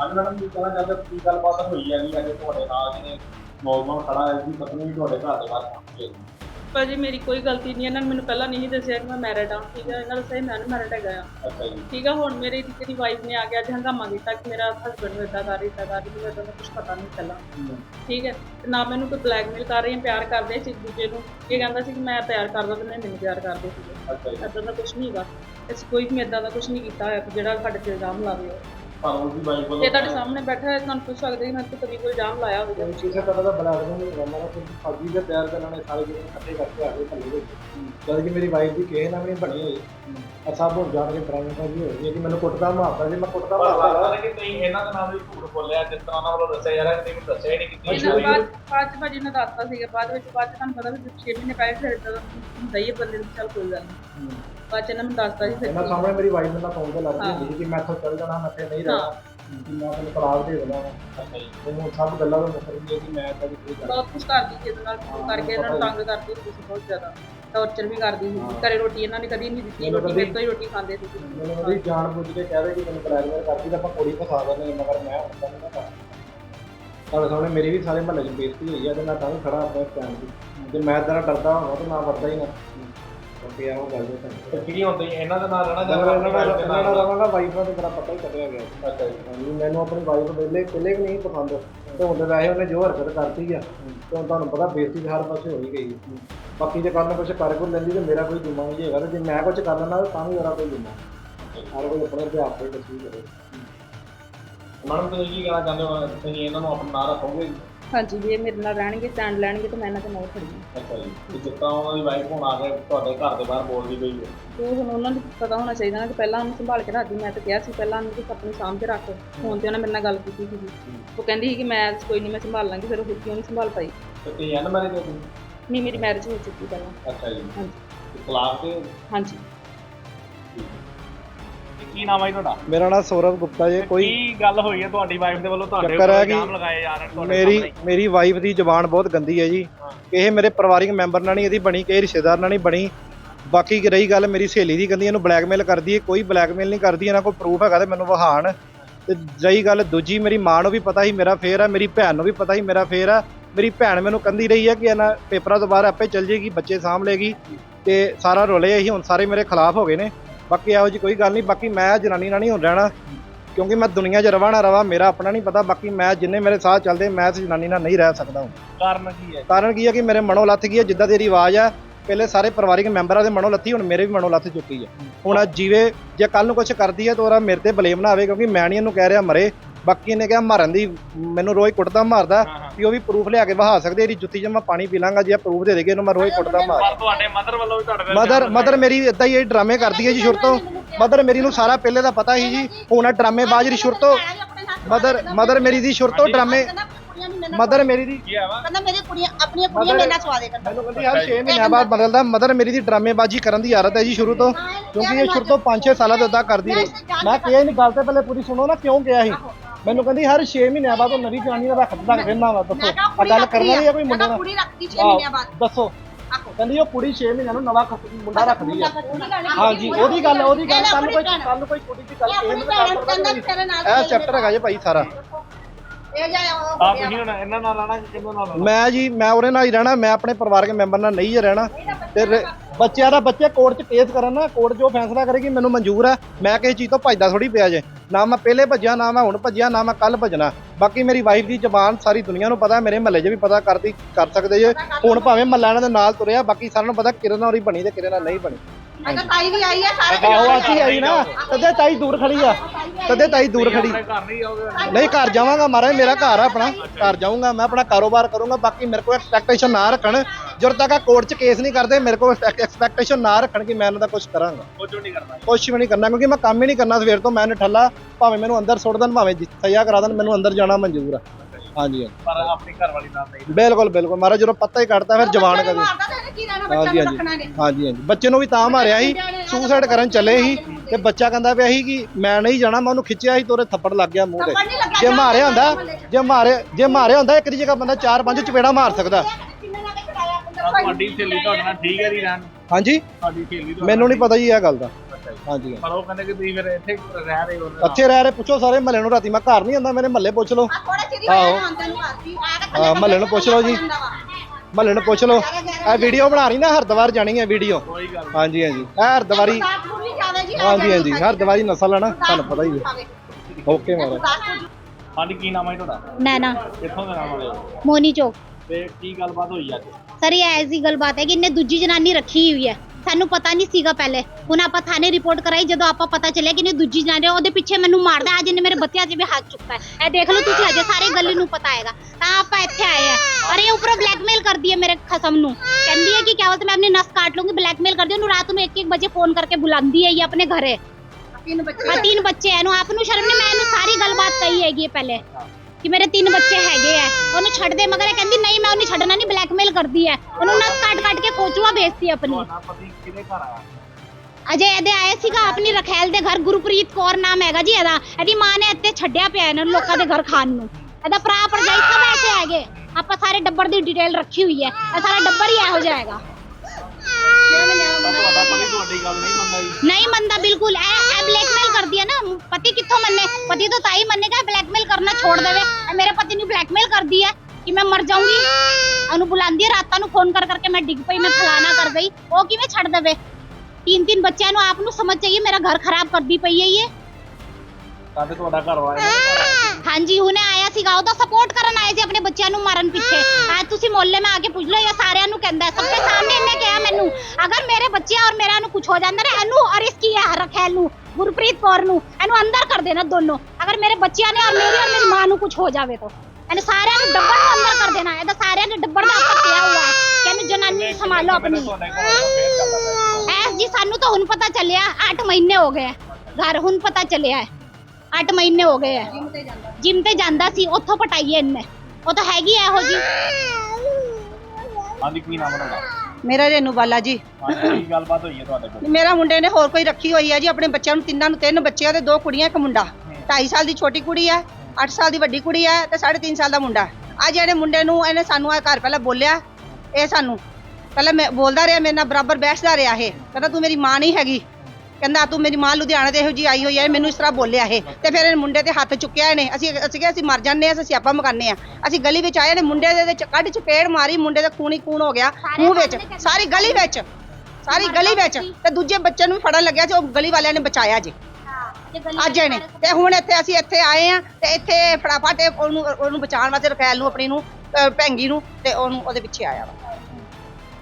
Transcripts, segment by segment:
ਅੱਜ ਮੈਡਮ ਜੀ ਕਹਿਣਾ ਚਾਹੁੰਦੇ ਕੀ ਗੱਲਬਾਤ ਹੋਈ ਹੈ ਜੀ ਅੱਜ ਤੁਹਾਡੇ ਨਾਲ ਜਿਹਨੇ ਨੌਜਵਾਨ ਖੜਾ ਹੈ ਜੀ ਪਤਨੀ ਵੀ ਤੁਹਾਡੇ ਘਰ ਦੇ ਬਾਹਰ ਪਹੁੰਚੀ ਹੈ ਭਾਜੀ ਮੇਰੀ ਕੋਈ ਗਲਤੀ ਨਹੀਂ। ਇਹਨਾਂ ਨੇ ਮੈਨੂੰ ਪਹਿਲਾਂ ਨਹੀਂ ਦੱਸਿਆ ਕਿ ਮੈਂ ਮੈਰਿਡ ਹਾਂ ਠੀਕ ਹੈ ਇਹਨਾਂ ਨੂੰ ਸਹੀ ਮੈਂ ਮੈਰਿਡ ਹੈਗਾ ਆ। ਅੱਛਾ ਜੀ। ਠੀਕ ਹੈ ਹੁਣ ਮੇਰੀ ਜਿਹੜੀ ਵਾਈਫ ਨੇ ਆ ਕੇ ਅੱਜ ਹੰਗਾਮਾ ਕੀਤਾ ਕਿ ਮੇਰਾ ਹਸਬੰਡ ਨੂੰ ਇਦਾਂ ਕਰ ਰਹੀ ਇਦਾਂ ਕਰ ਰਹੀ ਮੈਨੂੰ ਕੁਝ ਪਤਾ ਨਹੀਂ ਚੱਲਾ ਠੀਕ ਹੈ ਤੇ ਨਾ ਮੈਨੂੰ ਕੋਈ ਬਲੈਕਮੇਲ ਕਰ ਰਹੀ ਹੈ ਪਿਆਰ ਕਰਦੇ ਸੀ ਇੱਕ ਦੂਜੇ ਨੂੰ। ਇਹ ਕਹਿੰਦਾ ਸੀ ਕਿ ਮੈਂ ਪਿਆਰ ਕਰਦਾ ਤੇ ਮੈਂ ਮੈਨੂੰ ਪਿਆਰ ਕਰਦੇ ਸੀਗੇ। ਅੱਛਾ ਜੀ। ਇਦਾਂ ਦਾ ਕੁਝ ਨਹੀਂ ਹੈਗਾ ਅਸੀਂ ਕੋਈ ਵੀ ਇਦਾਂ ਦਾ ਕੁਝ ਨਹੀਂ ਕੀਤਾ ਹੋਇਆ ਕਿ ਜਿਹੜਾ ਸਾਡੇ ਤੇ ਇਲਜ਼ਾਮ ਲਾਵੇ ਉਹ। ਤੁਹਾਨੂੰ ਦੀ ਬਾਈ ਵੱਲੋਂ ਇਹ ਤੁਹਾਡੇ ਸਾਹਮਣੇ ਬੈਠਾ ਹੈ ਤੁਹਾਨੂੰ ਪੁੱਛ ਸਕਦੇ ਕਿ ਮੈਂ ਤੇ ਕਦੀ ਕੋਈ ਇਲਜ਼ਾਮ ਲਾਇਆ ਹੋਵੇ ਕਿਸੇ ਤਰ੍ਹਾਂ ਦਾ ਬਲਾਕ ਨਹੀਂ ਰਹਿੰਦਾ ਨਾ ਕਿ ਫੌਜੀ ਦੇ ਪਿਆਰ ਦੇ ਨਾਲ ਸਾਰੇ ਜਿਹੜੇ ਇਕੱਠੇ ਕਰਕੇ ਆ ਗਏ ਥੱਲੇ ਵਿੱਚ। ਜਦ ਕਿ ਮੇਰੀ ਵਾਈਫ ਦੀ ਕਿਸੇ ਨਾਲ ਵੀ ਨਹੀਂ ਬਣੀ ਹੋਈ। ਆ ਸਭ ਹੁਣ ਜਾਣ ਕੇ ਡਰਾਈਵਰ ਦਾ ਵੀ ਹੋਈ ਹੈ ਕਿ ਮੈਨੂੰ ਕੁੱਟਦਾ ਮਾਰਦਾ ਜੀ ਮੈਂ ਕੁੱਟਦਾ ਪਰ ਮਾਰਦਾ ਲੱਗਦਾ ਕਿ ਤੁਸੀਂ ਇਹਨਾਂ ਦੇ ਨਾਲ ਵੀ ਝੂਠ ਬੋਲਿਆ ਜਿਸ ਤਰ੍ਹਾਂ ਉਹਨਾਂ ਵੱਲੋਂ ਦੱਸਿਆ ਜਾ ਰਿਹਾ ਕਿ ਤੁਸੀਂ ਦੱਸਿਆ ਹੀ ਨਹੀਂ ਕੀਤੀ। ਇਹਨਾਂ ਬਾਅਦ ਬਾਅਦ ਭਾਜੀ ਨੇ ਦੱਸਤਾ ਸੀਗਾ ਬਾਅਦ ਵਿੱਚ ਬਾਅਦ ਤੁਹਾਨੂੰ ਪਤਾ ਵੀ 6 ਮਹੀਨੇ ਪਹਿਲੇ ਫਿਰ ਇਦਾਂ ਦਾ ਹੁੰਦਾ ਹੈ ਬੰਦੇ ਨੂੰ ਚੱਲ ਕੋਈ ਗੱਲ ਨਹੀਂ ਬਾਅਦ ਚ ਇਹਨਾਂ ਮੈਨੂੰ ਦੱਸਤਾ ਸੀ ਫਿਰ ਇਹਨਾਂ ਸਾਹਮਣੇ ਮੇਰੀ ਵਾਈਫ ਨਾਲ ਫੋਨ ਤੇ ਲੜਦੀ ਹੁੰਦੀ ਸੀ ਕਿ ਮੈਂ ਇੱਥੋਂ ਚੱਲ ਜਾਣਾ ਮੈਂ ਇੱਥੇ ਨਹੀਂ ਰਹਿਣਾ। ਕਿ ਮੈਂ ਤੈਨੂੰ ਤਲਾਕ ਦੇ ਦੇਣਾ। ਵਾ ਅੱਛਾ ਜੀ। ਮੈਨੂੰ ਸਭ ਗੱਲਾਂ ਤੋਂ ਮੁਕਰ ਗਈ ਕਿ ਮੈਂ ਤਾਂ ਕੋਈ ਗੱਲ ਬਹੁਤ ਕੁਝ ਕਰਦੀ ਸੀ ਇਹਦੇ ਨਾਲ ਕਰਕੇ ਇਹਨਾਂ ਨੂੰ ਤੰਗ ਕਰਦੀ ਸੀ ਬਹੁਤ ਜ਼ਿਆਦਾ। ਟੌਰਚਰ ਵੀ ਕਰਦੀ ਸੀ। ਘਰੇ ਰੋਟੀ ਇਹਨਾਂ ਨੇ ਕਦੀ ਨਹੀਂ ਦਿੱਤੀ ਰੋਟੀ ਮੇਰੇ ਤੋਂ ਹੀ ਰੋਟੀ ਖਾਂਦੇ ਸੀ। ਮੈਨੂੰ ਉਹਦੀ ਜਾਣ ਬੁੱਝ ਕੇ ਕਹਿ ਦੇ ਕਿ ਮੈਨੂੰ ਬਲੈਕਮੇਲ ਕਰਦੀ ਤਾਂ ਆਪਾਂ ਕੁੜੀ ਫਸਾ ਦਿੰਦੇ ਹਾਂ, ਮਗਰ ਮੈਂ ਹੁਣ ਤਾਂ ਨਹੀਂ ਨਾ ਕਰਦਾ ਤੁਹਾਡੇ ਸਾਹਮਣੇ ਮੇਰੀ ਵੀ ਸਾਰੇ ਮਹੱਲੇ 'ਚ ਬੇਇੱਜ਼ਤੀ ਹੋਈ ਹੈ ਤੇ ਮੈਂ ਤਾਂ ਵੀ ਖੜਾ ਆਪਣੇ ਸਟੈਂਡ ਤੇ ਜੇ ਮੈਂ ਤੇਰਾ ਡਰਦਾ ਹੋਵਾਂ ਤਾਂ ਮੈਂ ਵਰਦਾ ਹੀ ਨਾ। ਗੱਲ ਤੇ ਹੁੰਦਾ ਜੀ ਇਹਨਾਂ ਦੇ ਨਾਲ ਰਹਿਣਾ ਅਗਰ ਜਾਂ ਇਹਨਾਂ ਨਾਲ ਇਹਨਾਂ ਨਾਲ ਰਵਾਂਗਾ ਵਾਈਫ ਨਾਲ ਤੇ ਮੇਰਾ ਪਤਾ ਹੀ ਕੱਢਿਆ ਗਿਆ। ਅੱਛਾ ਜੀ। ਹਾਂਜੀ ਮੈਨੂੰ ਆਪਣੀ ਵਾਈਫ ਪਹਿਲੇ ਪਹਿਲੇ ਵੀ ਨਹੀਂ ਪਸੰਦ। ਤੇ ਹੁਣ ਤੇ ਵੈਸੇ ਉਹਨੇ ਜੋ ਹਰਕਤ ਕਰਤੀ ਆ ਤੇ ਹੁਣ ਤੁਹਾਨੂੰ ਪਤਾ ਬੇਇੱਜ਼ਤੀ ਤਾਂ ਹਰ ਪਾਸੇ ਹੋ ਹੀ ਗਈ। ਬਾਕੀ ਜੇ ਕੱਲ ਨੂੰ ਕੁਝ ਕਰ ਕੋ ਲੈਂਦੀ ਤੇ ਮੇਰਾ ਕੋਈ ਜੁਮਾ ਨਹੀਂ ਹੈਗਾ ਤੇ ਜੇ ਮੈਂ ਕੁਝ ਕਰ ਲੈਣਾ ਤਾਂ ਵੀ ਮੇਰਾ ਕੋਈ ਜੁਮਾ। ਹਰ ਕੋਈ ਆਪਣੇ ਅਧਿਆਪ ਤੇ ਤਸਵੀਰ ਕਰੇ। ਮੈਡਮ ਤੁਸੀਂ ਕੀ ਕਹਿਣਾ ਚਾਹੁੰਦੇ ਹੋ? ਤੁਸੀਂ ਇਹਨਾਂ ਨੂੰ ਆਪਣਾ ਰੱਖੋਗੇ? ਹਾਂਜੀ ਜੇ ਮੇਰੇ ਨਾਲ ਰਹਿਣਗੇ ਸਟੈਂਡ ਲੈਣਗੇ ਤਾਂ ਮੈਂ ਇਹਨਾਂ ਤੇ ਨਾਲ ਖੜੀ ਹਾਂ। ਅੱਛਾ ਜੀ ਤੇ ਤਰ੍ਹਾਂ ਉਹਨਾਂ ਦੀ ਵਾਈਫ ਹੁਣ ਆ ਕੇ ਤੁਹਾਡੇ ਘਰ ਦੇ ਬਾਹਰ ਬੋਲਦੀ ਪਈ ਹੈ। ਤੇ ਹੁਣ ਉਹਨਾਂ ਨੂੰ ਪਤਾ ਹੋਣਾ ਚਾਹੀਦਾ ਨਾ ਕਿ ਪਹਿਲਾਂ ਉਹਨੂੰ ਸੰਭਾਲ ਕੇ ਰੱਖਦੀ ਮੈਂ ਤਾਂ ਕਿਹਾ ਸੀ ਪਹਿਲਾਂ ਉਹਨੂੰ ਕਿ ਆਪਣੀ ਸਾਂਭ ਕੇ ਰੱਖ। ਫੋਨ ਤੇ ਉਹਨੇ ਮੇਰੇ ਨਾਲ ਗੱਲ ਕੀਤੀ ਸੀ ਉਹ ਕਹਿੰਦੀ ਸੀ ਕਿ ਮੈਂ ਕੋਈ ਨਹੀਂ ਮੈਂ ਸੰਭਾਲ ਲਾਂਗੀ ਫਿਰ ਉਹ ਕਿਉਂ ਨਹੀਂ ਸੰਭਾਲ ਪਾਈ? ਤੇ ਤੁਸੀਂ ਇਹਨਾਂ ਬਾਰੇ ਕੀ ਨਹੀਂ ਮੇਰੀ ਮੈਰਿਜ ਹੋ ਚੁੱਕੀ ਪਹਿਲਾਂ। ਅੱਛਾ ਜੀ। ਹਾਂਜੀ। ਤੇ ਤਲਾਕ ਦੇ ਹਾਂਜੀ। ਕੀ ਨਾਮ ਹੈ ਤੁਹਾਡਾ? ਮੇਰਾ ਨਾਮ ਸੌਰਵ ਗੁਪਤਾ ਜੀ ਕੋਈ ਕੀ ਗੱਲ ਹੋਈ ਹੈ ਤੁਹਾਡੀ ਵਾਈਫ ਦੇ ਵੱਲੋਂ? ਤੁਹਾਡੇ ਚੱਕਰ ਹੈ ਕਿ ਇਲਜ਼ਾਮ ਲਗਾਏ ਜਾ ਰਹੇ ਨੇ ਤੁਹਾਡੇ ਮੇਰੀ ਸਾਹਮਣੇ। ਮੇਰੀ ਵਾਈਫ ਦੀ ਜ਼ਬਾਨ ਬਹੁਤ ਗੰਦੀ ਹੈ ਜੀ। ਹਾਂ। ਇਹ ਮੇਰੇ ਪਰਿਵਾਰਿਕ ਮੈਂਬਰ ਨਾਲ ਨਹੀਂ ਇਹਦੀ ਬਣੀ ਕਿਸੇ ਰਿਸ਼ਤੇਦਾਰ ਨਾਲ ਨਹੀਂ ਬਣੀ। ਬਾਕੀ ਰਹੀ ਗੱਲ ਮੇਰੀ ਸਹੇਲੀ ਦੀ ਕਹਿੰਦੀ ਇਹਨੂੰ ਬਲੈਕਮੇਲ ਕਰਦੀ ਹੈ ਕੋਈ ਬਲੈਕਮੇਲ ਨਹੀਂ ਕਰਦੀ ਇਹਨਾਂ ਕੋਲ ਪ੍ਰੂਫ ਹੈਗਾ ਤੇ ਮੈਨੂੰ ਵਹਾਣ ਤੇ ਰਹੀ ਗੱਲ ਦੂਜੀ ਮੇਰੀ ਮਾਂ ਨੂੰ ਵੀ ਪਤਾ ਸੀ ਮੇਰਾ ਫੇਰ ਆ ਮੇਰੀ ਭੈਣ ਨੂੰ ਵੀ ਪਤਾ ਸੀ ਮੇਰਾ ਫੇਰ ਆ। ਮੇਰੀ ਭੈਣ ਮੈਨੂੰ ਕਹਿੰਦੀ ਰਹੀ ਹੈ ਕਿ ਇਹਨਾਂ ਪੇਪਰਾਂ ਤੋਂ ਬਾਅਦ ਆਪੇ ਚੱਲ ਜੇਗੀ ਬੱਚੇ ਸਾਂਭ ਲਏਗੀ ਤੇ ਸਾਰਾ ਰੋਲੇ ਅਸੀਂ ਹੁਣ ਸਾਰੇ ਮੇਰੇ ਖਿਲਾਫ ਹੋ ਗਏ ਨੇ। ਬਾਕੀ ਇਹੋ ਜੀ ਕੋਈ ਗੱਲ ਨਹੀਂ ਬਾਕੀ ਮੈਂ ਜਨਾਨੀ ਨਾਲ ਨਹੀਂ ਹੁਣ ਰਹਿਣਾ ਕਿਉਂਕਿ ਮੈਂ ਦੁਨੀਆ 'ਚ ਰਵਾਂ ਨਾ ਰਵਾਂ ਮੇਰਾ ਆਪਣਾ ਨਹੀਂ ਪਤਾ ਬਾਕੀ ਮੈਂ ਜਿੰਨੇ ਮੇਰੇ ਸਾਹ ਚੱਲਦੇ ਮੈਂ ਇਸ ਜਨਾਨੀ ਨਾਲ ਨਹੀਂ ਰਹਿ ਸਕਦਾ ਹੁਣ। ਕਾਰਨ ਕੀ ਹੈ? ਕਾਰਨ ਕੀ ਹੈ ਕਿ ਮੇਰੇ ਮਨੋਂ ਲੱਥ ਗਈ ਹੈ ਜਿੱਦਾਂ ਤੇਰੀ ਆਵਾਜ਼ ਆ ਪਹਿਲੇ ਸਾਰੇ ਪਰਿਵਾਰਿਕ ਮੈਂਬਰਾਂ ਦੇ ਮਨੋਂ ਲੱਥੀ ਹੁਣ ਮੇਰੇ ਵੀ ਮਨੋਂ ਲੱਥ ਚੁੱਕੀ ਹੈ। ਹੁਣ ਆਹ ਜੀਵੇ ਜੇ ਕੱਲ ਨੂੰ ਕੁਝ ਕਰਦੀ ਹੈ ਤਾਂ ਉਹਦਾ ਮੇਰੇ ਤੇ ਬਲੇਮ ਨਾ ਆਵੇ ਕਿਉਂਕਿ ਮੈਂ ਨਹੀਂ ਇਹਨੂੰ ਕਹਿ ਰਿਹਾ ਮਰੇ। ਬਾਕੀ ਇਹਨੇ ਕਿਹਾ ਮਾਰਨ ਦੀ ਮੈਨੂੰ ਰੋਜ਼ ਕੁੱਟਦਾ ਮਾਰਦਾ ਵੀ ਉਹ ਵੀ ਪ੍ਰੂਫ ਲਿਆ ਕੇ ਵਹਾ ਸਕਦੇ ਇਹਦੀ ਜੁੱਤੀ 'ਚ ਮੈਂ ਪਾਣੀ ਪੀ ਲਾਂਗਾ ਜੇ ਪ੍ਰੂਫ ਦੇ ਦੇਗੇ ਇਹਨੂੰ ਮੈਂ ਰੋਜ਼ ਕੁੱਟਦਾ ਮਾਰਦਾ ਪਰ ਤੁਹਾਡੇ ਮਦਰ ਵੱਲੋਂ ਵੀ ਤੁਹਾਡੇ ਮਦਰ ਮਦਰ ਮੇਰੀ ਇਦਾਂ ਹੀ ਇਹ ਡਰਾਮੇ ਕਰਦੀ ਹੈ ਜੀ ਸ਼ੁਰੂ ਤੋਂ ਮਦਰ ਮੇਰੀ ਨੂੰ ਸਾਰਾ ਪਹਿਲੇ ਦਾ ਪਤਾ ਸੀ ਜੀ ਹੁਣ ਇਹ ਡਰਾਮੇਬਾਜ਼ ਦੀ ਸ਼ੁਰੂ ਤੋਂ ਮਦਰ ਮਦਰ ਮੇਰੀ ਦੀ ਸ਼ੁਰੂ ਤੋਂ ਡਰਾਮੇ ਮਦਰ ਮੇਰੀ ਦੀ ਕਹਿੰਦਾ ਮੇਰੀ ਕੁੜੀਆਂ ਆਪਣੀਆਂ ਕੁੜੀਆਂ ਮੇਰੇ ਨਾਲ ਸਵਾ ਦੇ ਕਰਦਾ। ਮੈਨੂੰ ਕਹਿੰਦੀ ਹਰ 6 ਮਹੀਨਿਆਂ ਬਾਅਦ ਬਦਲਦਾ ਮਦਰ ਮੇਰੀ ਦੀ ਡਰਾਮੇਬਾਜ਼ੀ ਕਰਨ ਦੀ ਆਦਤ ਹੈ ਜੀ ਸ਼ੁਰੂ ਤੋਂ। ਕਿਉਂਕਿ ਇਹ ਸ਼ੁਰੂ ਤੋਂ 5-6 ਸਾਲਾਂ ਤੋਂ ਇਦਾਂ ਕਰਦੀ ਰਹੀ। ਮੈਂ ਕਿਹਾ ਨਹੀਂ ਗੱਲ ਤੇ ਪਹਿਲੇ ਪੂਰੀ ਸੁਣੋ ਨਾ ਕਿਉਂ ਕਿਹਾ ਸੀ ਮੈਨੂੰ ਕਹਿੰਦੀ ਹਰ 6 ਮਹੀਨਿਆਂ ਬਾਅਦ ਉਹ ਨਵੀਂ ਜਵਾਨੀ ਦਾ ਰੱਖ ਰੱਖ ਰਹਿਣਾ ਵਾ ਦੱਸੋ। ਆ ਗੱਲ ਕਰਨਾ ਨਹੀਂ ਹੈ ਕੋਈ ਮੁੰਡੇ ਨਾਲ ਕੁੜੀ ਰੱਖਦੀ 6 ਮਹੀਨਿਆਂ ਬਾਅਦ। ਦੱਸੋ। ਕਹਿੰਦੀ ਉਹ ਕੁੜੀ 6 ਮਹੀਨਿਆਂ ਨੂੰ ਨਵਾਂ ਮੁੰਡਾ ਰੱਖਦੀ ਹਾਂ ਹਾਂਜੀ ਉਹਦੀ ਗੱਲ ਉਹਦੀ ਗੱਲ ਕੱਲ ਕੋਈ ਕੱਲ ਕੋਈ ਕੁੜੀ ਦੀ ਗੱਲ ਭੈਣ ਕਰ ਕਹਿੰਦਾ ਸਕਦਾ ਤੇਰੇ ਨਾਲ ਇਹ ਚੈਪਟਰ ਹੈਗਾ ਜੀ ਭਾਈ ਸਾਰਾ। ਇਹ ਜਾ ਉਹ ਆਪ ਤੁਸੀਂ ਹੁਣ ਇਹਨਾਂ ਨਾਲ ਰਹਿਣਾ ਕਿ ਕਿਹਦੇ ਨਾਲ ਰਹਿਣਾ? ਮੈਂ ਜੀ ਮੈਂ ਉਹਦੇ ਨਾਲ ਹੀ ਰਹਿਣਾ ਮੈਂ ਆਪਣੇ ਪਰਿਵਾਰਕ ਮੈਂਬਰ ਨਾਲ ਨਹੀਂ ਰਹਿਣਾ। ਤੇ ਰ- ਬੱਚਿਆਂ ਦਾ ਬੱਚੇ ਕੋਰਟ 'ਚ ਕੇਸ ਕਰਨ ਨਾ, ਕੋਰਟ ਜੋ ਫੈਸਲਾ ਕਰੇਗੀ, ਮੈਨੂੰ ਮਨਜ਼ੂਰ ਹੈ। ਮੈਂ ਕਿਸੇ ਚੀਜ਼ ਤੋਂ ਭੱਜਦਾ ਥੋੜੀ ਪਿਆ ਜੇ। ਨਾ ਮੈਂ ਪਹਿਲੇ ਭੱਜਿਆ, ਨਾ ਮੈਂ ਹੁਣ ਭੱਜਿਆ, ਨਾ ਮੈਂ ਕੱਲ ਭੱਜਣਾ। ਬਾਕੀ ਮੇਰੀ ਵਾਈਫ ਦੀ ਜ਼ਬਾਨ ਸਾਰੀ ਦੁਨੀਆ ਨੂੰ ਪਤਾ, ਮੇਰੇ ਮਹੱਲੇ 'ਚ ਵੀ ਪਤਾ ਕਰਦੀ, ਕਰ ਸਕਦੇ ਜੇ। ਹੁਣ ਭਾਵੇਂ ਮਹੱਲਾ ਇਹਨਾਂ ਦੇ ਨਾਲ ਤੁਰਿਆ, ਬਾਕੀ ਸਾਰਿਆਂ ਨੂੰ ਪਤਾ ਕਿਰਨ ਨਾਲ ਹੀ ਬਣੀ ਤੇ ਕਿਰਨ ਨਾਲ ਨਹੀਂ ਬਣੀ। ਅਗਰ ਤਾਈ ਵੀ ਆਈ ਹੈ ਸਾਰੇ ਆਹੋ ਅਸੀਂ ਆਈ ਨਾ ਤਦੇ ਤਾਈ ਦੂਰ ਖੜੀ ਆ। ਤਦੇ ਤਾਈ ਦੂਰ ਖੜੀ। ਆਪਣੇ ਘਰ ਨਹੀਂ ਜਾਓਗੇ ਨਹੀਂ ਘਰ ਜਾਵਾਂਗਾ ਮਹਾਰਾਜ ਮੇਰਾ ਘਰ ਆ ਆਪਣਾ। ਘਰ ਜਾਊਂਗਾ ਮੈਂ ਆਪਣਾ ਕਾਰੋਬਾਰ ਕਰੂੰਗਾ ਬਾਕੀ ਮੇਰੇ ਕੋਲ ਐਕਸਪੈਕਟੇਸ਼ਨ ਨਾ ਰੱਖਣ। ਜਦੋਂ ਤੱਕ ਆ ਕੋਰਟ 'ਚ ਕੇਸ ਨਹੀਂ ਕਰਦੇ ਮੇਰੇ ਕੋਲ ਐਕਸਪੈਕਟੇਸ਼ਨ ਨਾ ਰੱਖਣ ਕਿ ਮੈਂ ਇਹਨਾਂ ਦਾ ਕੁਝ ਕਰਾਂਗਾ। ਕੁਝ ਨਹੀਂ ਕਰਨਾ। ਕੁਝ ਵੀ ਨਹੀਂ ਕਰਨਾ ਕਿਉਂਕਿ ਮੈਂ ਕੰਮ ਹੀ ਨਹੀਂ ਕਰਨਾ ਸਵੇਰ ਤੋਂ ਮੈਂ ਨਠੱਲਾ ਭਾਵੇਂ ਮੈਨੂੰ ਅੰਦਰ ਸੁੱਟ ਦੇਣ ਭਾਵੇਂ ਸਜ਼ਾ ਕਰਾ ਦੇਣ ਮੈਨੂੰ ਅੰਦਰ ਜਾਣਾ ਮਨਜ਼ੂਰ ਆ। ਹਾਂਜੀ ਹਾਂਜੀ। ਪਰ ਆਪਣੀ ਘਰ ਵਾਲੀ ਨਾਲ ਨਹੀਂ। ਬਿਲਕੁਲ ਬਿਲਕੁਲ। ਮਹਾਰਾਜ ਜਦੋਂ ਪੱਤਾ ਹੀ ਕੱਢਦਾ ਫਿਰ ਜਵਾਨ ਕਦੇ। ਮਾਰਦਾ ਤਾਂ ਇਹਨੇ ਕੀ ਰਹਿਣਾ ਬੱਚਾ ਹਾਂਜੀ ਹਾਂਜੀ। ਹਾਂਜੀ ਹਾਂਜੀ। ਬੱਚੇ ਨੂੰ ਵੀ ਤਾਂ ਮਾਰਿਆ ਸੀ ਸੁਸਾਈਡ ਕਰਨ ਚੱਲੇ ਸੀ ਤੇ ਬੱਚਾ ਕਹਿੰਦਾ ਪਿਆ ਸੀ ਕਿ ਮੈਂ ਨਹੀਂ ਜਾਣਾ ਮੈਂ ਉਹਨੂੰ ਖਿੱਚਿਆ ਸੀ ਤੇ ਉਹਦੇ ਥੱਪੜ ਲੱਗ ਗਿਆ ਮੂੰਹ ਤੇ। ਥੱਪੜ ਨਹੀਂ ਲੱਗਾ ਜੇ ਮਾਰਿਆ ਹੁੰਦਾ ਜੇ ਮਾਰੇ ਜੇ ਮਾਰਿਆ ਹੁੰਦਾ ਇੱਕ ਦੀ ਜਗ੍ਹਾ ਬੰਦਾ ਚਾਰ ਪੰਜ ਚਪੇੜਾ ਮਾਰ ਸਕਦਾ। ਕਿੰਨੇ ਨਾਲ ਕਢਾਇਆ ਤੁਹਾਡੀ ਸਹੇਲੀ ਤੁਹਾਡੇ ਨਾਲ ਠੀਕ ਹੈ ਦੀ ਰਹਿਣ। ਹਾਂਜੀ? ਤੁਹਾਡੀ ਮੈਨੂੰ ਨਹੀਂ ਪਤਾ ਜੀ ਇਹ ਗੱਲ ਦਾ। ਹਾਂਜੀ ਪਰ ਉਹ ਕਹਿੰਦੇ ਕਿ ਤੁਸੀਂ ਫਿਰ ਇੱਥੇ ਰਹਿ ਰਹੇ ਹੋ। ਅੱਛੇ ਰਹਿ ਰਹੇ ਪੁੱਛੋ ਸਾਰੇ ਮਹੱਲੇ ਨੂੰ ਰਾਤੀ ਮੈਂ ਘਰ ਨਹੀਂ ਆਉਂਦਾ ਮੇਰੇ ਮਹੱਲੇ ਪੁੱਛ ਲਓ। ਹੀ ਆਹੋ। ਹੋਇਆ ਨਾ ਅੰਦਰ ਨੂੰ ਆਤੀ ਆ ਕੇ ਹਾਂ, ਮਹੱਲੇ ਨੂੰ ਪੁੱਛ ਲਓ ਜੀ। ਮਹੱਲੇ ਨੂੰ ਪੁੱਛ ਲਓ। ਇਹ ਵੀਡੀਓ ਬਣਾ ਰਹੀ ਨਾ ਹਰਦਵਾਰ ਜਾਣੀ ਹੈ ਵੀਡੀਓ। ਹਾਂਜੀ ਹਾਂਜੀ। ਇਹ ਹਰਦਵਾਰੀ ਗੁਰਦਾਸਪੁਰ ਵੀ ਜਾਵੇ ਜੀ ਹਾਂਜੀ। ਹਾਂਜੀ ਹਰਦਵਾਰੀ ਨਸਲ ਹੈ ਨਾ ਤੁਹਾਨੂੰ ਪਤਾ ਹੀ ਹੈ। ਓਕੇ ਮਹਾਰਾਜ। ਗੁਰਦਾਸਪੁਰ ਹਾਂਜੀ ਕੀ ਨਾਮ ਹੈ ਤੁਹਾਡਾ? ਨੈਣਾ ਕਿੱਥੋਂ ਦੇ ਨਾਮ ਵਾਲੇ ਹੋ? ਮੋਨੀ ਚੌਕ। ਤੇ ਕੀ ਗੱਲਬਾਤ ਹੋਈ ਅੱਜ? ਸਰ ਇਹ ਐਸੀ ਗੱਲਬਾਤ ਹੈ ਕਿ ਇਹਨੇ ਦੂਜੀ ਜਨਾਨੀ ਰੱਖੀ ਹੋਈ ਹੈ। ਸਾਨੂੰ ਪਤਾ ਨਹੀਂ ਸੀਗਾ ਪਹਿਲੇ। ਹੁਣ ਆਪਾਂ ਥਾਣੇ ਰਿਪੋਰਟ ਕਰਾਈ ਜਦੋਂ ਆਪਾਂ ਪਤਾ ਚੱਲਿਆ ਕਿ ਨੇ ਦੂਜੀ ਜਨਾਨੀ ਆ, ਉਹਦੇ ਪਿੱਛੇ ਮੈਨੂੰ ਮਾਰਦਾ ਅੱਜ ਇਹਨੇ ਮੇਰੇ ਬੱਤਿਆਂ 'ਚ ਵੀ ਹੱਥ ਚੁੱਕਾ ਹੈ। ਇਹ ਦੇਖ ਲਓ ਤੁਸੀਂ ਹਜੇ ਸਾਰੇ ਗਲੀ ਨੂੰ ਪਤਾ ਹੈਗਾ। ਤਾਂ ਆਪਾਂ ਇੱਥੇ ਆਏ ਆ ਔਰ ਇਹ ਉੱਪਰੋਂ ਬਲੈਕਮੇਲ ਕਰਦੀ ਹੈ ਮੇਰੇ ਖਸਮ ਨੂੰ। ਕਹਿੰਦੀ ਹੈ ਕਿ ਕਿਆ ਬੋਲਤੇ ਮੈਂ ਆਪਣੀ ਨਸ ਕਾਟ ਲੂੰਗੀ ਬਲੈਕਮੇਲ ਕਰਦੀ ਉਹਨੂੰ ਰਾਤ ਨੂੰ 1-1 ਵਜੇ ਫੋਨ ਕਰਕੇ ਬੁਲਾਉਂਦੀ ਹੈ ਇਹ ਆਪਣੇ ਘਰੇ। ਤਿੰਨ ਬੱਚੇ ਆ। ਤਿੰਨ ਬੱਚੇ ਆ, ਇਹਨੂੰ ਆਪ ਨੂੰ ਸ਼ਰਮ ਨਹੀਂ ਮੈਂ ਇਹਨੂੰ ਸਾਰੀ ਗੱਲਬਾਤ ਕਹੀ ਹੈਗੀ ਹੈ ਪਹਿਲੇ। ਕਿ ਮੇਰੇ ਤਿੰਨ ਬੱਚੇ ਹੈਗੇ ਐ ਉਹਨੂੰ ਛੱਡ ਦੇ ਮਗਰ ਇਹ ਕਹਿੰਦੀ ਨਹੀਂ ਮੈਂ ਉਹਨੂੰ ਛੱਡਣਾ ਨਹੀਂ ਬਲੈਕਮੇਲ ਕਰਦੀ ਐ ਉਹਨੂੰ ਨਸ ਕੱਟ ਕੱਟ ਕੇ ਕੋਚੂਆ ਭੇਜਦੀ ਆਪਣੀ। ਤੁਹਾਡਾ ਪਤੀ ਕਿਹਦੇ ਘਰ ਆਇਆ? ਅਜੇ ਇਹਦੇ ਆਏ ਸੀਗਾ ਆਪਣੀ ਰਖੈਲ ਦੇ ਘਰ ਗੁਰਪ੍ਰੀਤ ਕੌਰ ਨਾਮ ਹੈਗਾ ਜੀ ਇਹਦਾ। ਇਹਦੀ ਮਾਂ ਨੇ ਇੱਥੇ ਛੱਡਿਆ ਪਿਆ ਇਹਨਾਂ ਨੂੰ ਲੋਕਾਂ ਦੇ ਘਰ ਖਾਣ ਨੂੰ। ਇਹਦਾ ਭਰਾ ਭਰਜਾਈ ਸਭ ਐਸੇ ਹੈਗੇ। ਆਪਾਂ ਸਾਰੇ ਡੱਬਰ ਦੀ ਡਿਟੇਲ ਰੱਖੀ ਹੋਈ ਹੈ। ਇਹ ਸਾਰਾ ਡੱਬਰ ਹੀ ਇਹੋ ਜਿਹਾ ਹੈਗਾ। ਤੁਹਾਡਾ ਪਤੀ ਤੁਹਾਡੀ ਗੱਲ ਨਹੀਂ ਮੰਨਦਾ ਜੀ। ਨਹੀਂ ਮੰਨਦਾ ਬਿਲਕੁਲ। ਇਹ ਇਹ ਬਲੈਕਮੇਲ ਕਰਦੀ ਹੈ ਨਾ। ਪਤੀ ਕਿੱਥੋਂ ਮੰਨੇ? ਪਤੀ ਤਾਂ ਤਾਂ ਹੀ ਮੰਨੇਗਾ ਬਲੈਕਮੇਲ ਕਰਨਾ ਛੋੜ ਦੇਵੇ। ਇਹ ਮੇਰੇ ਪਤੀ ਨੂੰ ਬਲੈਕਮੇਲ ਕਰਦੀ ਹੈ ਕਿ ਮੈਂ ਮਰ ਜਾਊਂਗੀ। ਉਹਨੂੰ ਬੁਲਾਉਂਦੀ ਹੈ ਰਾਤਾਂ ਨੂੰ ਫੋਨ ਕਰ ਕਰਕੇ ਮੈਂ ਡਿੱਗ ਪਈ ਮੈਂ ਫਲਾਣਾ ਕਰ ਗਈ। ਉਹ ਕਿਵੇਂ ਛੱਡ ਦੇਵੇ? ਤਿੰਨ ਤਿੰਨ ਬੱਚਿਆਂ ਨੂੰ ਆਪ ਨੂੰ ਸਮਝ ਚਾਹੀਏ ਮੇਰਾ ਘਰ ਖਰਾਬ ਕਰਦੀ ਪਈ ਹੈ ਇਹ। ਕਦ ਤੁਹਾਡਾ ਘਰ ਵਾਲਾ ਇਹਨਾਂ ਦੇ ਘਰ ਆਇਆ ਸੀ? ਹਾਂਜੀ ਹੁਣੇ ਆਇਆ ਸੀਗਾ। ਉਹਦਾ ਸਪੋਰਟ ਕਰਨ ਆਏ ਸੀ ਆਪਣੇ ਬੱਚਿਆਂ ਨੂੰ ਮਾਰਨ ਪਿੱਛੇ। ਅੱਜ ਤੁਸੀਂ ਮੁਹੱਲੇ ਮੈਂ ਆ ਕੇ ਪੁੱਛ ਲਓ ਇਹ ਸਾਰਿਆਂ ਨੂੰ ਕਹਿੰਦਾ। ਹੈ। ਸਭ ਦੇ ਸਾਹਮਣੇ ਇਹਨੇ ਕਿਹਾ ਮੈਨੂੰ ਅਗਰ ਮੇਰੇ ਬੱਚਿਆਂ ਔਰ ਮੇਰਾ ਨੂੰ ਕੁਝ ਹੋ ਜਾਂਦਾ ਨਾ ਇਹਨੂੰ ਔਰ ਇਸ ਕੀ ਹੈ ਰਖੈਲ ਨੂੰ ਗੁਰਪ੍ਰੀਤ ਕੌਰ ਨੂੰ ਇਹਨੂੰ ਅੰਦਰ ਕਰ ਦੇਣਾ ਦੋਨੋਂ। ਅਗਰ ਮੇਰੇ ਬੱਚਿਆਂ ਨੇ ਔਰ ਮੇਰੀ ਔਰ ਮੇਰੀ ਮਾਂ ਨੂੰ ਕੁਝ ਹੋ ਜਾਵੇ ਤਾਂ। ਇਹਨੂੰ ਸਾਰਿਆਂ ਨੂੰ ਡੱਬਰ ਨੂੰ ਅੰਦਰ ਕਰ ਦੇਣਾ ਇਹਦਾ ਸਾਰਿਆਂ ਨੇ ਡੱਬਰ ਦਾ ਆਪਾ ਕਿਹਾ ਹੋਇਆ ਹੈ ਕਿ ਇਹਨੂੰ ਜਨਾਨੀ ਸੰਭਾਲੋ ਆਪਣੀ। ਪਿਆ। ਐਸ ਜੀ ਸਾਨੂੰ ਤਾਂ ਹੁਣ ਪਤਾ ਚੱਲਿਆ 8 ਮਹੀਨੇ ਹੋ ਗਏ ਘਰ ਹੁਣ ਪਤਾ ਚੱਲਿਆ ਹੈ। 8 ਮਹੀਨੇ ਹੋ ਗਏ ਹੈ। ਜਿਮ ਤੇ ਜਾਂਦਾ ਸੀ। ਉੱਥੋਂ ਪਟਾਈਏ ਇਹਨੇ। ਉਹ ਤਾਂ ਹੈਗੀ ਐ ਇਹੋ ਜੀ। ਹਾਂਜੀ ਕੀ ਨਾਮ ਤੁਹਾਡਾ? ਮੇਰਾ ਰੇਨੂ ਬਾਲਾ ਜੀ। ਕੀ ਗੱਲਬਾਤ ਹੋਈ ਹੈ ਤੁਹਾਡੇ ਕੋਲ? ਮੇਰਾ ਮੁੰਡੇ ਨੇ ਹੋਰ ਕੋਈ ਰੱਖੀ ਹੋਈ ਹੈ ਜੀ ਆਪਣੇ ਬੱਚਿਆਂ ਨੂੰ ਤਿੰਨਾਂ ਨੂੰ ਤਿੰਨ ਬੱਚੇ ਆ ਤੇ ਦੋ ਕੁੜੀਆਂ ਇੱਕ ਮੁੰਡਾ। 2.5 ਸਾਲ ਦੀ ਛੋਟੀ ਕੁੜੀ ਹੈ 8 ਸਾਲ ਦੀ ਵੱਡੀ ਕੁੜੀ ਹੈ ਤੇ 3.5 ਸਾਲ ਦਾ ਮੁੰਡਾ ਆ ਜਿਹੜੇ ਮੁੰਡੇ ਨੂੰ ਇਹਨੇ ਸਾਨੂੰ ਆ ਘਰ ਪਹਿਲਾਂ ਬੋਲਿਆ ਇਹ ਸਾਨੂੰ। ਪਹਿਲਾਂ ਮੈਂ ਬੋਲਦਾ ਰਿਹਾ ਮੇਰੇ ਨਾਲ ਬਰਾਬਰ ਬੈਠਦਾ ਰਿਹਾ ਇਹ। ਕਹਿੰਦਾ ਤੂੰ ਮੇਰੀ ਮਾਂ ਨਹੀਂ ਹੈਗੀ। ਕਹਿੰਦਾ ਤੂੰ ਮੇਰੀ ਮਾਂ ਲੁਧਿਆਣਾ ਤੇ ਇਹੋ ਜੀ ਆਈ ਹੋਈ ਹੈ ਮੈਨੂੰ ਇਸ ਤਰ੍ਹਾਂ ਬੋਲਿਆ ਇਹ। ਤੇ ਫਿਰ ਇਹ ਮੁੰਡੇ ਤੇ ਹੱਥ ਚੁੱਕਿਆ ਇਹਨੇ। ਅਸੀਂ ਅਸੀਂ ਕਿਹਾ ਅਸੀਂ ਮਰ ਜਾਂਦੇ ਆ ਅਸੀਂ ਆਪਾਂ ਮਕਾਨੇ ਆ ਅਸੀਂ ਗਲੀ ਵਿੱਚ ਆਏ ਨੇ ਮੁੰਡੇ ਦੇ ਵਿੱਚ ਕੱਢ ਚਪੇੜ ਮਾਰੀ ਮੁੰਡੇ ਦਾ ਖੂਨ ਹੀ ਖੂਨ ਹੋ ਗਿਆ ਮੂੰਹ ਵਿੱਚ ਸਾਰੀ ਗਲੀ ਵਿੱਚ ਸਾਰੀ ਗਲੀ ਵਿੱਚ। ਤੇ ਦੂਜੇ ਬੱਚੇ ਨੂੰ ਵੀ ਫੜਨ ਲੱਗਿਆ ਸੀ ਉਹ ਗਲੀ ਵਾਲਿਆਂ ਨੇ ਬਚਾਇਆ ਜੀ। ਅੱਜ ਇਹਨੇ। ਤੇ ਹੁਣ ਇੱਥੇ ਅਸੀਂ ਇੱਥੇ ਆਏ ਆ ਤੇ ਇੱਥੇ ਫਟਾਫਟ ਉਹਨੂੰ ਉਹਨੂੰ ਬਚਾਉਣ ਵਾਸਤੇ ਰਖੈਲ ਨੂੰ ਆਪਣੀ ਨੂੰ ਭੈਂਗੀ ਨੂੰ ਤੇ ਉਹਨੂੰ ਉਹਦੇ ਪਿੱਛੇ ਆਇਆ ਵਾ।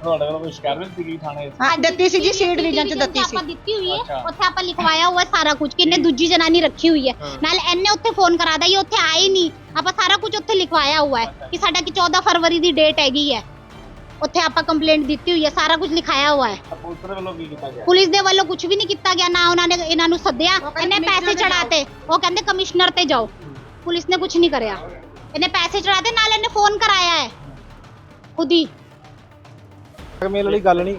ਤੁਹਾਡੇ ਕੋਲ ਕੋਈ ਸ਼ਿਕਾਇਤ ਨਹੀਂ ਦਿੱਤੀ ਥਾਣੇ ਹਾਂ ਦਿੱਤੀ ਸੀ ਜੀ ਸੀਟ ਡੀਵੀਜ਼ਨ ਚ ਦਿੱਤੀ ਸੀ। ਆਪਾਂ ਦਿੱਤੀ ਹੋਈ ਹੈ ਅੱਛਾ। ਉੱਥੇ ਆਪਾਂ ਲਿਖਵਾਇਆ ਹੋਇਆ ਸਾਰਾ ਕੁਝ ਕਿ ਇਹਨੇ ਦੂਜੀ ਜਨਾਨੀ ਰੱਖੀ ਹੋਈ ਹੈ। ਨਾਲ ਇਹਨੇ ਉੱਥੇ ਫੋਨ ਕਰਾਦਾ ਇਹ ਉੱਥੇ ਆਈ ਨਹੀਂ ਆਪਾਂ ਸਾਰਾ ਕੁਝ ਉੱਥੇ ਲਿਖਵਾਇਆ ਹੋਇਆ ਹੈ ਕਿ ਸਾਡਾ ਕਿ 14 ਫਰਵਰੀ ਦੀ ਡੇਟ ਹੈਗੀ ਹੈ। ਉੱਥੇ ਆਪਾਂ ਕੰਪਲੇਂਟ ਦਿੱਤੀ ਹੋਈ ਹੈ ਸਾਰਾ ਕੁਝ ਲਿਖਾਇਆ ਹੋਇਆ ਹੈ। ਤਾਂ ਪੁਲਿਸ ਦੇ ਵੱਲੋਂ ਕੀ ਕੀਤਾ ਗਿਆ? ਪੁਲਿਸ ਦੇ ਵੱਲੋਂ ਕੁਝ ਵੀ ਨਹੀਂ ਕੀਤਾ ਗਿਆ ਨਾ ਉਹਨਾਂ ਨੇ ਇਹਨਾਂ ਨੂੰ ਸੱਦਿਆ ਇਹਨੇ ਪੈਸੇ ਚੜਾਤੇ ਉਹ ਕਹਿੰਦੇ ਕਮਿਸ਼ਨਰ ਤੇ ਜਾਓ। ਪੁਲਿਸ ਨੇ ਕੁਝ ਨਹੀਂ ਕਰਿਆ। ਇਹਨੇ ਪੈਸੇ ਚੜਾਤੇ ਨਾਲ ਇਹਨੇ ਫੋਨ ਕਰਾਇਆ ਹੈ। ਖੁਦ ਹੀ। ਬਲੈਕਮੇਲ ਵਾਲੀ ਗੱਲ ਨਹੀਂ।